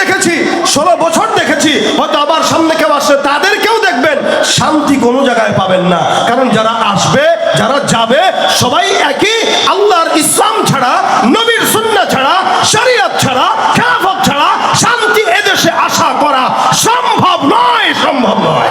দেখেছি, ষোলো বছর দেখেছি, হয়তো আবার সামনে কেউ আসবে তাদেরকেও দেখবেন। শান্তি কোনো জায়গায় পাবেন না। কারণ যারা আসবে, যারা যাবে, সবাই একই। আল্লাহর ইসলাম ছাড়া, নবীর সুন্না ছাড়া, শরীয়ত ছাড়া, খেলাফত ছাড়া, শান্তি এদেশে আশা করা সম্ভব নয় সম্ভব নয়।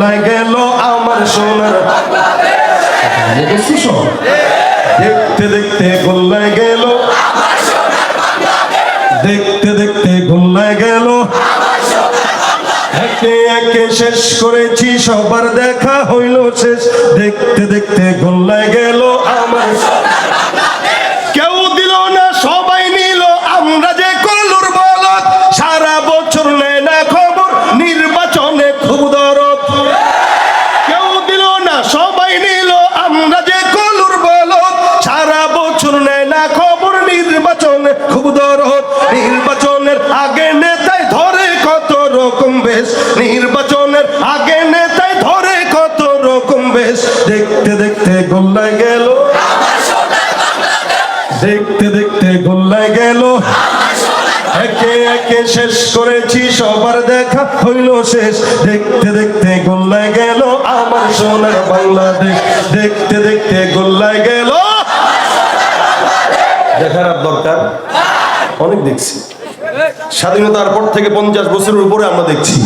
গোল্লায় গেল আমার সোনার? দেখতে দেখতে গোল্লায় গেল দেখতে দেখতে গোল্লায় গেল একে একে শেষ করেছি সবার দেখা হইল শেষ দেখতে দেখতে গোল্লায় গেল খুব দরদ নির্বাচনের আগে নেতাই ধরে কত রকম বেশ। নির্বাচনের আগে নেতাই ধরে কত রকম বেশ। দেখতে দেখতে গোল্লায় গেল। দেখতে দেখতে গোল্লায় গেল। একে একে শেষ করেছি, সবার দেখা হইল শেষ। দেখতে দেখতে গোল্লায় গেল আমার সোনার বাংলাদেশ। দেখতে দেখতে গোল্লায় গেল। দেখার দরকার? অনেক দেখছি। স্বাধীনতার পর থেকে পঞ্চাশ বছরের উপরে আমরা দেখছি।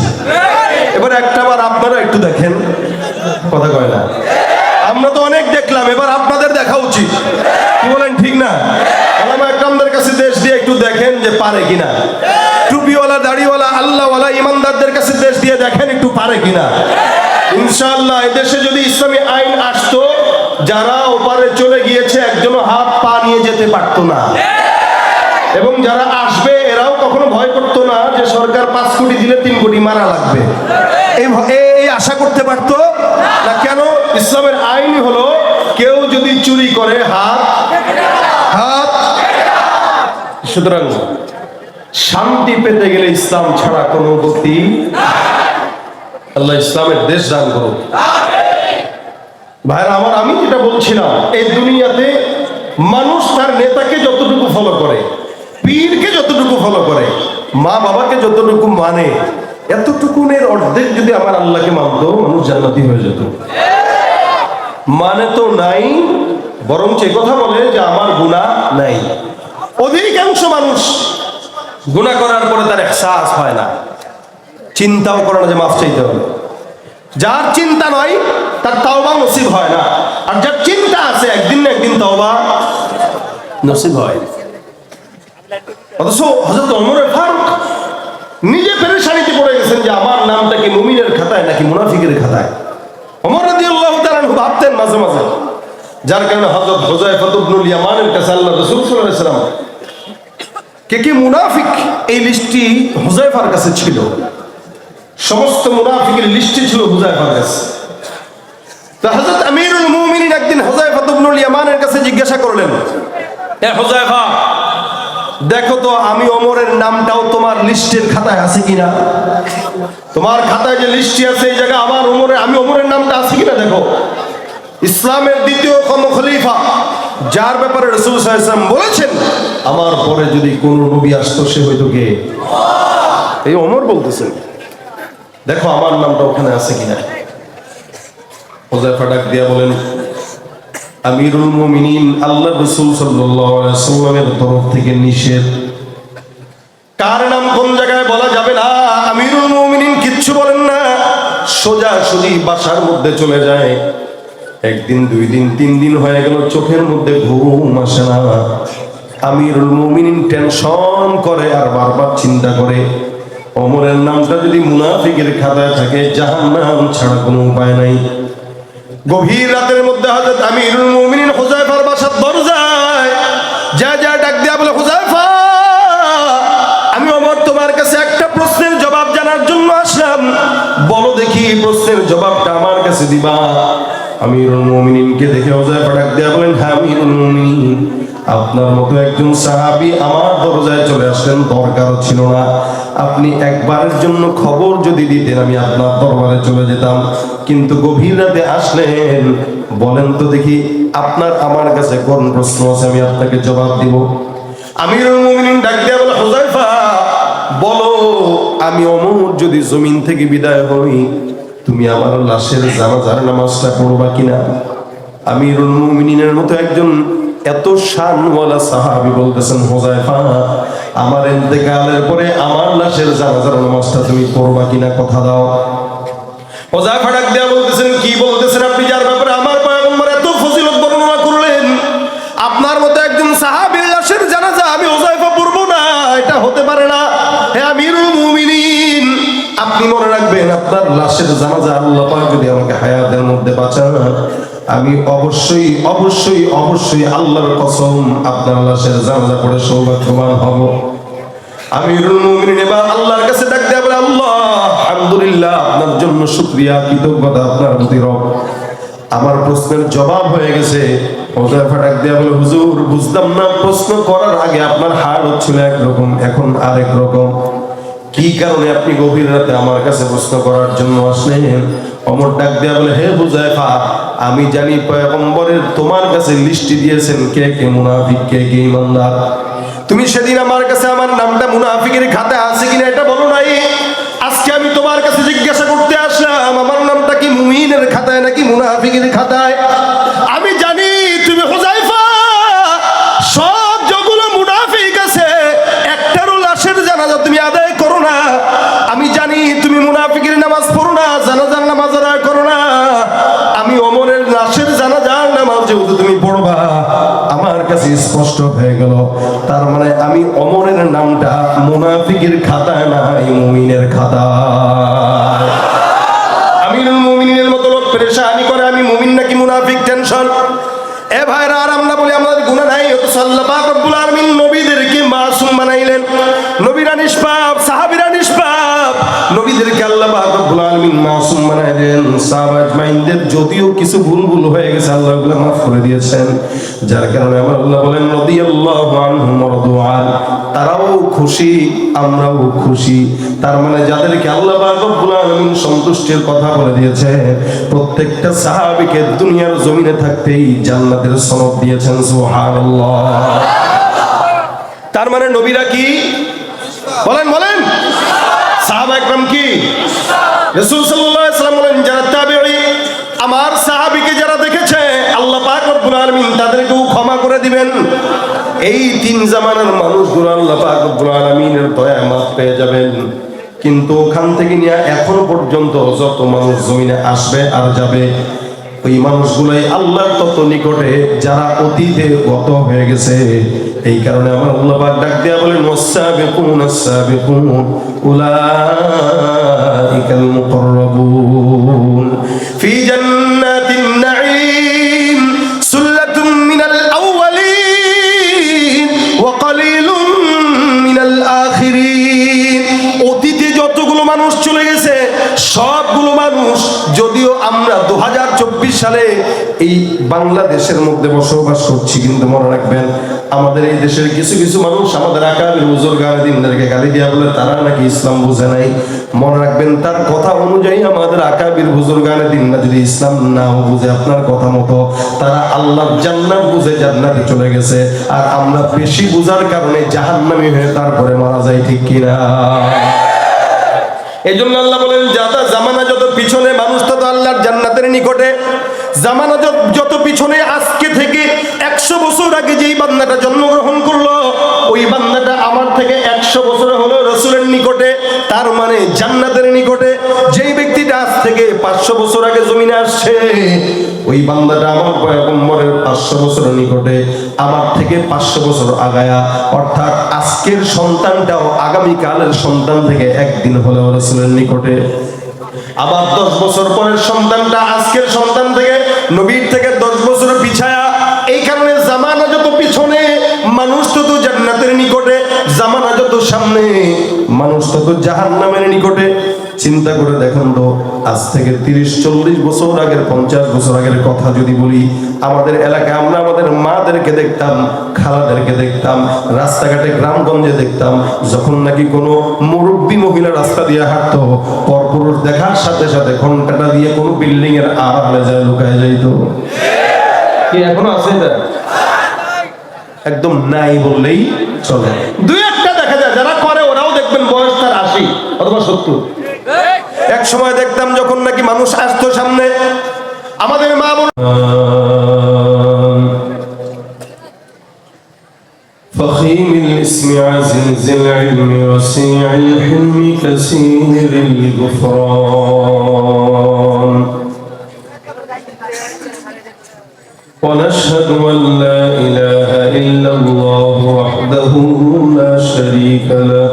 এবার একটা বার আপনারা একটু দেখেন। কথা কয় না। আমরা তো অনেক দেখলাম, এবার আপনাদের দেখা উচিত। কি বলেন, ঠিক না? একরামদের কাছে দেশ দিয়ে একটু দেখেন যে পারে কিনা। টুপিওয়ালা, দাড়িওয়ালা, আল্লাহওয়ালা, ইমানদারদের কাছে দেশ দিয়ে দেখেন একটু পারে কিনা। ইনশাআল্লাহ, এদেশে যদি ইসলামী আইন আসতো, যারা ওপারে চলে গিয়েছে, একজনও হাত পা নিয়ে যেতে পারতো না। এবং যারা আসবে, এরাও কখনো ভয় করতো না যে সরকার পাঁচ কোটি দিলে তিন কোটি মারা লাগবে। এই আশা করতে পারতো না, কেন? ইসলামের আইনই হলো কেউ যদি চুরি করে, হাত হাত। সুতরাং শান্তি পেতে গেলে ইসলাম ছাড়া কোনো গতি আল্লাহ ইসলামের দেশ দান করুক। ভাইরা, আমার আমি যেটা বলছিলাম, এই দুনিয়াতে মানুষ তার নেতাকে যতটুকু ফলো করে পীরকে যতটুকু ফলো করে, মা বাবাকে যতটুকু মানে এতটুকুনের অর্ধেক যদি আমার আল্লাহকে মানতো, মানুষ জান্নাতি হয়ে যেত। মানে তো নাই বরং সে কথা বলে যে আমার গুণা নাই। অধিকাংশ মানুষ গুণা করার পরে তার এহসাস হয় না। চিন্তাও করে না যে মাফ চাইতে হবে। যার চিন্তা নয় তার তাওবা নসিব হয় না। আর যার চিন্তা আছে, একদিন না একদিন তাওবা নসিব হয়। অথচ হজরত অমরের ফারুক নিজে পেরেশানিতে পড়ে গেছেন যে আমার নামটা কি মুমিনের খাতায় নাকি মুনাফিকের খাতায়? অমর রাদি আল্লাহ ভাবতেন মাঝে মাঝে, যার কারণে হজরত হোজাইফাত ইবনুল ইয়ামানের কাছে আল্লাহ রাসূল সাল্লাম কে কে মুনাফিক এই লিস্টটি হুজাইফার কাছে ছিল? সমস্ত মুনাফিকের লিস্টে ছিল হুজাইফার কাছে। তো হযরত আমিরুল মুমিনিন একদিন হুজাইফা ইবনুল ইয়ামানের কাছে জিজ্ঞাসা করলেন, এ হুজাইফা দেখো তো, আমি ওমরের নামটাও তোমার লিস্টের খাতায় আছে কিনা? তোমার খাতায় যে লিস্টটি আছে এই জায়গায় আমার ওমরের আমি ওমরের নামটা আছে কিনা দেখো? ইসলামের দ্বিতীয় কম খলিফা, যার ব্যাপারে রসুল সাহেব বলেছেন, আমার পরে যদি কোন নবী আসতো, সে হয়তো কে? এই ওমর বলতেছেন। দেখো, আমার নামটা ওখানে আছে কিনা? হোজাইফা ডাক দিয়া বলেন আমিরুল মুমিনিন আল্লাহ রসুল সাল্লামের তরফ থেকে নিষেধ। কার নাম কোন জায়গায় বলা যাবে না? আমিরুল মুমিনিন কিচ্ছু বলেন না। সোজা সুজি বাসার মধ্যে চলে যায়। একদিন, দুই দিন, তিন দিন হয়ে গেল, চোখের মধ্যে ঘুম আসে না। আমিরুল মুমিনিন টেনশন করে আর বারবার চিন্তা করে। অমরের নামটা যদি মুনাফিকের খাতায় থাকে, জাহান্নাম ছাড়া কোনো উপায় নাই। গভীর রাতের মধ্যে হজরত আমিরুল মুমিনিন হুযায়ফার বাসার দরজায় যা যা ডাক দিয়া বলে হুযায়ফা আমি ওমর তোমার কাছে একটা প্রশ্নের জবাব জানার জন্য আসলাম। বলো দেখি প্রশ্নের জবাবটা আমার কাছে দিবা। আমিরুল মুমিনিনকে দেখে হুযায়ফা ডাক দিয়া বলেন হ্যাঁ আমিরুল মুমিনিন। আপনার মতো একজন সাহাবী আমার দরজায় চলে আসলো আসলেন দরকারও ছিল না। আপনি একবারের জন্য খবর যদি দিতেন, আমি আপনার দরবারে চলে যেতাম। কিন্তু গভীর রাতে আসলেন, বলেন তো দেখি, আপনার আমার কাছে কোন প্রশ্ন আছে, আমি আপনাকে জবাব দিব। আমিরুল মুমিনিন ডাক দিয়া বলে বলো, আমি অমর যদি জমিন থেকে বিদায় হই, তুমি আমার লাশের জানাজার নামাজটা পড়বা কিনা? আমিরুল মুমিনিনের মতো একজন এত শানওয়ালা সাহাবি বলতেছেন হোজাইফা আমার ইন্তেকালের পরে আমার লাশের জানাজার নামাজটা তুমি পড়বা কিনা কথা দাও। হোজাইফা ডাক দেয়া বলতেছেন, কি বলতেছেন আপনি? যার ব্যাপারে আমার পয়গম্বর এত ফজিলত বর্ণনা করলেন, আপনার মতো একজন সাহাবীর লাশের জানাজা আমি হোজাইফা পড়ব না, এটা হতে পারে না। হে আমিরুল মুমিনিন, আপনি মনে রাখবেন, আপনার লাশের জানাজা আল্লাহ পাক যদি আমাকে হায়াতের মধ্যে বাঁচান আমি অবশ্যই অবশ্যই অবশ্যই আল্লাহর কসম আপনার লাশের জানাজা পড়ে সৌভাগ্যবান হব। এবার আল্লাহর কাছে ডাক দেয়া বলে, আল্লাহ, আলহামদুলিল্লাহ আপনার জন্য কৃতজ্ঞতা আপনার প্রতি আমার প্রশ্নের জবাব হয়ে গেছে। হুজুর বুঝতাম না, প্রশ্ন করার আগে আপনার হার হচ্ছিল একরকম, এখন আরেক রকম। কি কারণে আপনি গভীর রাতে আমার কাছে প্রশ্ন করার জন্য আসলেন? অমর ডাক দেয়া বলে, হে হুজাইফা আমি জানি পয়গম্বরের তোমার কাছে লিস্টি দিয়েছেন কে কে মুনাফিক, কে কে ইমানদার। তুমি সেদিন আমার কাছে আমার নামটা মুনাফিকের খাতে আছে কিনা এটা বলো নাই? আজকে আমি তোমার কাছে জিজ্ঞাসা করতে আসলাম, আমার নামটা কি মুমিনের খাতায় নাকি মুনাফিকের খাতায়? স্পষ্ট হয়ে গেল। তার মানে আমি অমরের নামটা মুনাফিকের খাতায় নাই, মুমিনের খাতায়। আমিরুল মুমিনের মতো লোক পেরেশানি করে, আমি মুমিন নাকি মুনাফিক, টেনশন। এ ভাইরা, আর আমরা বলি আমাদের গুনাহ নাই অথচ আল্লাহ পাক রব্বুল আলামিন নবীদেরকে মাসুম বানাইলেন। নবীরা নিষ্পাপ, সাহাবীরা নিষ্পাপ। নবীদেরকে আল্লাহ পাক রব্বুল আলামিন বানাইলেন সাহাবা আজমাইনদের যদিও কিছু ভুল ভুল হয়ে গেছে, আল্লাহ মাফ করে দিয়েছেন। যার কারণে আমার আল্লাহ বলেন রাদু আন তারাও খুশি, আমরাও খুশি। তার মানে যাদেরকে আল্লাহ সন্তুষ্টির কথা বলে দিয়েছে, প্রত্যেকটা সাহাবীকে দুনিয়ার জমিনে থাকতেই জান্নাতের সনদ দিয়েছেন তার মানে নবীরা কি? বলেন বলেন। যারা আমার সাহাবিকে যারা দেখেছে তাদেরকেও ক্ষমা করে দিবেন। এই তিন জামানার দয়া পেয়ে যাবেন। কিন্তু ওখান থেকে নিয়ে এখনও পর্যন্ত যত মানুষ জমিনে আসবে আর যাবে ওই মানুষগুলাই আল্লাহর তত নিকটে যারা অতীতে গত হয়ে গেছে, এই কারণে আমার আল্লাহ পাক ডাক দেয়া বলেন ওয়াসাবিকুন আসাবিকুন উলাইকাল মুকাররাবুন। ফি জান্নাতিন সালে এই বাংলাদেশের মধ্যে বসবাস করছি, কিন্তু মনে রাখবেন, আমাদের এই দেশের কিছু কিছু মানুষ আমাদের আকাবের হুজুর গালিদিনদেরকে গালি দিয়া বলে তারা নাকি ইসলাম বুঝে নাই। মনে রাখবেন, তার কথা অনুযায়ী আমাদের আকাবির হুজুর গালিদিনরা যদি ইসলাম নাও বুঝে আপনার কথা মতো, তারা আল্লাহ জান্নাত বুঝে জান্নাতে চলে গেছে। আর আমরা বেশি বুঝার কারণে জাহান্নামী হয়ে তারপরে মারা যাই, ঠিক কিনা? এই জন্য আল্লাহ বলেন যাতা জামানা, যত পিছনে মানুষ, তত আল্লাহর জান্নাতের নিকটে জামানা যত- পিছনে আজকে থেকে একশো বছর আগে যেই বান্দাটা জন্মগ্রহণ করল, ওই বান্দাটা আমার থেকে একশো বছর হলো রসুলের নিকটে, তার মানে জান্নাতের নিকটে। যেই ব্যক্তিটা আজ থেকে পাঁচশো বছর আগে জমিনে আসছে, ওই বান্দাটা আমার পয়গম্বরের পাঁচশো বছরের নিকটে, আমার থেকে পাঁচশো বছর আগায়া। অর্থাৎ আজকের সন্তানটাও আগামীকালের সন্তান থেকে একদিন হলেও রসুলের নিকটে। আবার দশ বছর পরের সন্তানটা আজকের সন্তান থেকে নবীর থেকে দশ বছর পিছায়া, এই কারণে জামানা যত পিছনে, মানুষ তত জান্নাতের নিকটে, জামানা যত সামনে, মানুষ তত জাহান্নামের নিকটে। চিন্তা করে দেখুন তো আজ থেকে তিরিশ চল্লিশ বছর আগের পঞ্চাশ বছর আগের কথা যদি বলি আমাদের এলাকায় আমরা আমাদের মাদেরকে দেখতাম খালাদেরকে দেখতাম রাস্তাঘাটে গ্রামগঞ্জে দেখতাম যখন নাকি কোনো মুরব্বী মহিলা রাস্তা দিয়ে হাঁটতো পরপুরুষ দেখার সাথে সাথে ঘন্টাটা দিয়ে কোনো বিল্ডিং এর আড়ালে যায় লুকায় যাইতো। কি এখনও আছে এটা? একদম নাই বললেই চলে। দুই একটা দেখা যায় যারা করে ওরাও দেখবেন বয়স তার আশি অথবা সত্তর। এক সময় দেখতাম যখন নাকি মানুষ আসতো সামনে আমাদের মা বোন فخيم الاسم عزيز العلم وسيع الحلم كثير الغفران ونشهد أن لا إله إلا الله وحده لا شريك له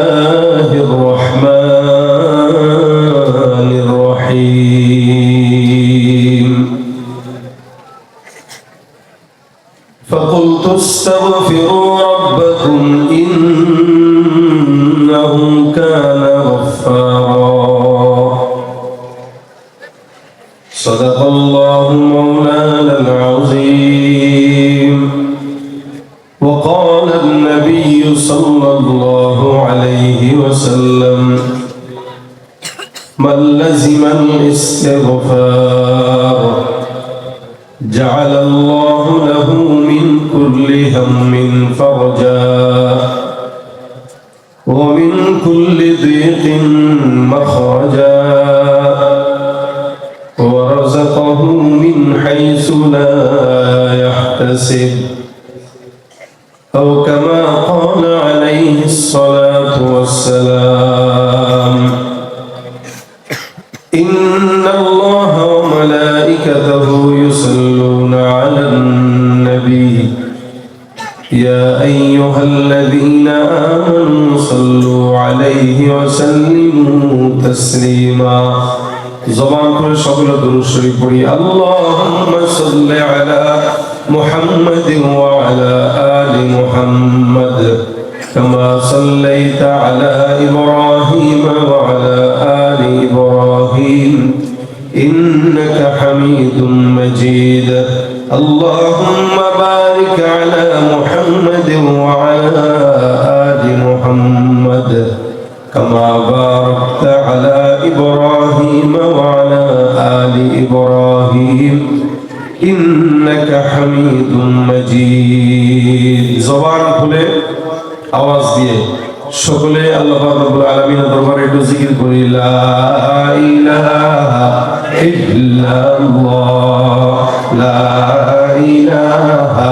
الله الرحيم جعل الله له من كل هم فرجا ومن كل ضيق مخرجا ورزقه من حيث لا يحتسب وسلموا تسليما زبان করে সকলে দুরূদ শরীফ পড়ি اللهم صل على محمد وعلى آل محمد كما صليت على إبراهيم وعلى آل إبراهيم إنك حميد مجيد اللهم بارك على محمد وعلى آل محمد كما باركت على إبراهيم وعلى آل إبراهيم إنك حميد مجيد زبان খুলে আওয়াজ দিয়ে সকলে আল্লাহ রাব্বুল আলামিনের দরবারে একটু জিকির করি লা ইলাহা ইল্লাল্লাহ লা ইলাহা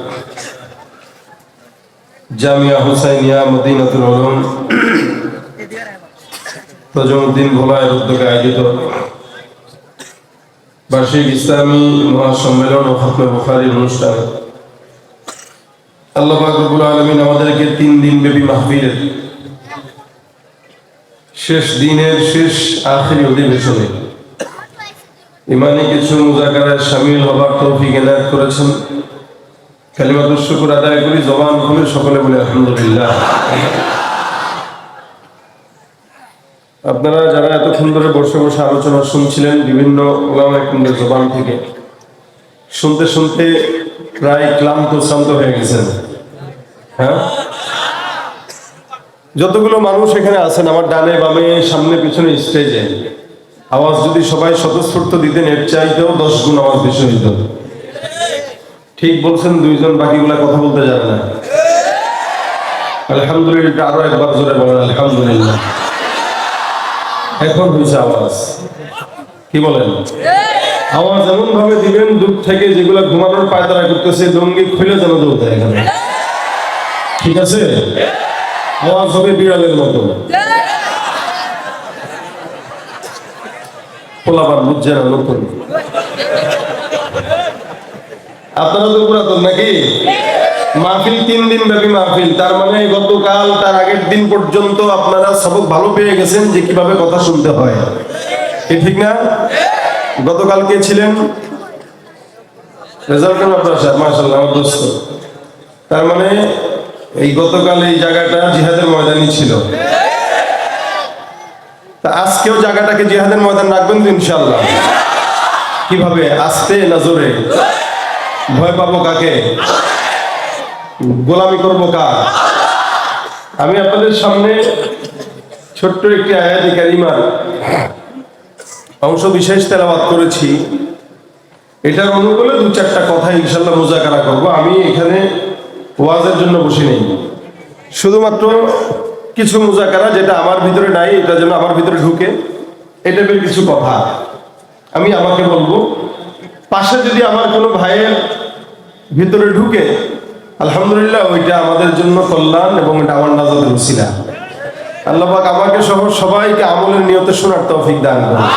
জামিয়া হুসাইনিয়া মদিনাতুল উলুম। তজমুদ্দিন ভোলায়ের উদ্যোগে আয়োজিত বার্ষিক ইসলামী মহাসম্মেলন ও খতমে বুখারির অনুষ্ঠানে। আল্লাহ পাক রব্বুল আলামিন আমাদেরকে তিন দিন ব্যাপী মাহফিলের শেষ দিনের শেষ আখেরি অধিবেশনে ইমানি কিছু মুজাকারায় সামিল হবার তৌফিক এনায়ত করেছেন। কালিমাতুর শুকুর আদায় করি, জবান খুলে সকলে বলে, আলহামদুলিল্লাহ। আপনারা যারা এতক্ষণ ধরে বসে বসে আলোচনা শুনছিলেন বিভিন্ন জবান থেকে, শুনতে শুনতে প্রায় ক্লান্ত, শ্রান্ত হয়ে গেছেন। হ্যাঁ? যতগুলো মানুষ এখানে আছেন, আমার ডানে বামে, সামনে পিছনে স্টেজে, আওয়াজ যদি সবাই স্বতঃস্ফূর্ত দিতেন, এর চাইতেও দশ গুণ আওয়াজ বেশি হইত। ঠিক বলছেন দুইজন, বাকিগুলা কথা বলতে জানে না। আলহামদুলিল্লাহ, আরও একবার জোরে বলেন, আলহামদুলিল্লাহ। এখন হয়েছে আওয়াজ। কি বলেন? আওয়াজ এমন ভাবে দিবেন, দূর থেকে যেগুলো ঘুমানোর পায়তারা করতেছে, লঙ্গি খুলে যেন দৌড়তে এখানে। ঠিক আছে? আওয়াজ হবে বিড়ালের মতো। পোলাবার বুঝছে না নতুন। পুরাতন নাকি? মাহফিল তিন দিন ব্যাপী মাহফিল। তার মানে গতকাল, তার আগের দিন পর্যন্ত আপনারা সবক ভালো পেয়ে গেছেন যে কীভাবে কথা শুনতে হয়। ঠিক না? গতকাল কে ছিলেন? তার মানে এই গতকাল এই জায়গাটা জিহাদের ময়দানই ছিল। তা আজকেও জায়গাটাকে জিহাদের ময়দান রাখবেন তো ইনশাল্লাহ কীভাবে? আস্তে না জোরে? ভয় পাবো কাকে? গোলামি করব কার? আমি আপনাদের সামনে ছোট্ট একটি আয়াতি কারিমার অংশ বিশেষ তেলাবাদ করেছি। এটার অনুকূলে দু চারটা কথা ইনশাল্লাহ মোজাকারা করব। আমি এখানে ওয়াজের জন্য বসে নেই। শুধুমাত্র কিছু মোজাকারা যেটা আমার ভিতরে নাই, এটা যেন আমার ভিতরে ঢুকে। এটা বের কিছু কথা। আমি আমাকে বলব, পাশে যদি আমার কোনো ভাইয়ের ভিতরে ঢুকে, আলহামদুলিল্লাহ, ওইটা আমাদের জন্য কল্যাণ এবং এটা আমার নাজাদের উসিলা আল্লাহ পাক আমাকে সহ সবাইকে আমলের নিয়তে শোনার তৌফিক দান করুন।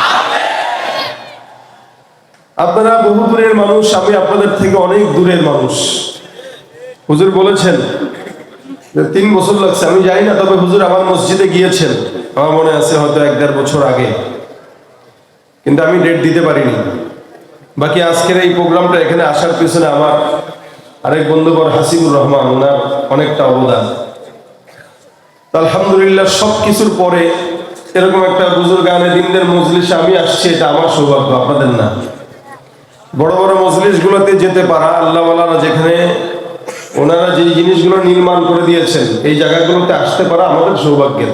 আপনারা বহু দূরের মানুষ, আমি আপনাদের থেকে অনেক দূরের মানুষ। হুজুর বলেছেন যে তিন বছর লাগছে, আমি জানি না, তবে হুজুর আমার মসজিদে গিয়েছেন। আমার মনে আছে হয়তো এক দেড় বছর আগে। কিন্তু আমি ডেট দিতে পারিনি। বাকি আজকের এই প্রোগ্রামটা এখানে আসার পিছনে আমার আরেক বন্ধুবর হাসিবুর রহমান ওনার অনেকটা অবদান। আলহামদুলিল্লাহ সব কিছুর পরে এরকম একটা বুজুর্গ গানে দিনদের মজলিসে আমি আসছি, এটা আমার সৌভাগ্য, আপনাদের না। বড় বড় মজলিস গুলোতে যেতে পারা আল্লাহওয়ালারা যেখানে ওনারা যে জিনিসগুলো নির্মাণ করে দিয়েছেন, এই জায়গাগুলোতে আসতে পারা আমাদের সৌভাগ্যের।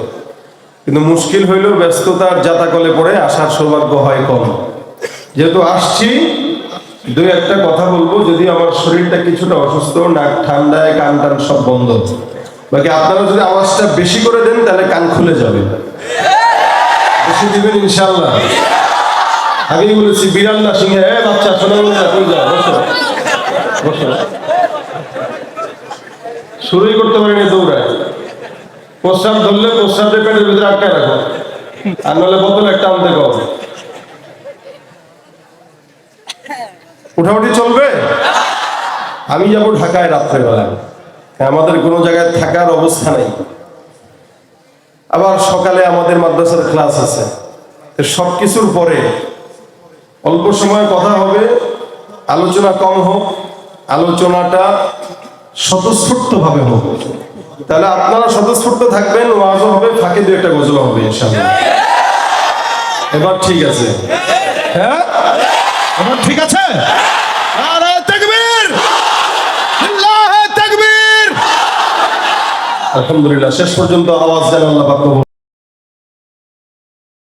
কিন্তু মুশকিল হইলেও ব্যস্ততার জাতাকলে পড়ে আসার সৌভাগ্য হয় কম। যেহেতু আসছি, দুই একটা কথা বলব, যদি আমার শরীরটা কিছুটা অসুস্থ, নাক ঠান্ডায়, কান টান সব বন্ধ। বাকি আপনারা যদি আওয়াজটা বেশি করে দেন, তাহলে কান খুলে যাবে। বেশি দিবেন ইনশাল্লাহ আগেই বলেছি, বিড়াল না সিংহে, এ বাচ্চা শোনা শুরুই করতে পারিনি দৌড়ায়। প্রস্রাব ধরলে প্রস্রাবের পেটের ভিতরে আটকায় রাখো। আর নাহলে বোতল একটা আনতে কম উঠাউঠি চলবে? আমি যাব ঢাকায় রাত্রেবেলা। আমাদের কোনো জায়গায় থাকার অবস্থা নেই। আবার সকালে আমাদের মাদ্রাসার ক্লাস আছে। সব কিছুর পরে অল্প সময় কথা হবে, আলোচনা কম হোক, আলোচনাটা স্বতঃস্ফূর্ত ভাবে হোক। তাহলে আপনারা স্বতঃস্ফূর্ত থাকবেন, ওয়াজও হবে, ফাঁকে দু একটা গজল হবে এবার ঠিক আছে। হ্যাঁ? এবার ঠিক আছে? আলহামদুলিল্লাহ শেষ পর্যন্ত আওয়াজ যেন আল্লাহ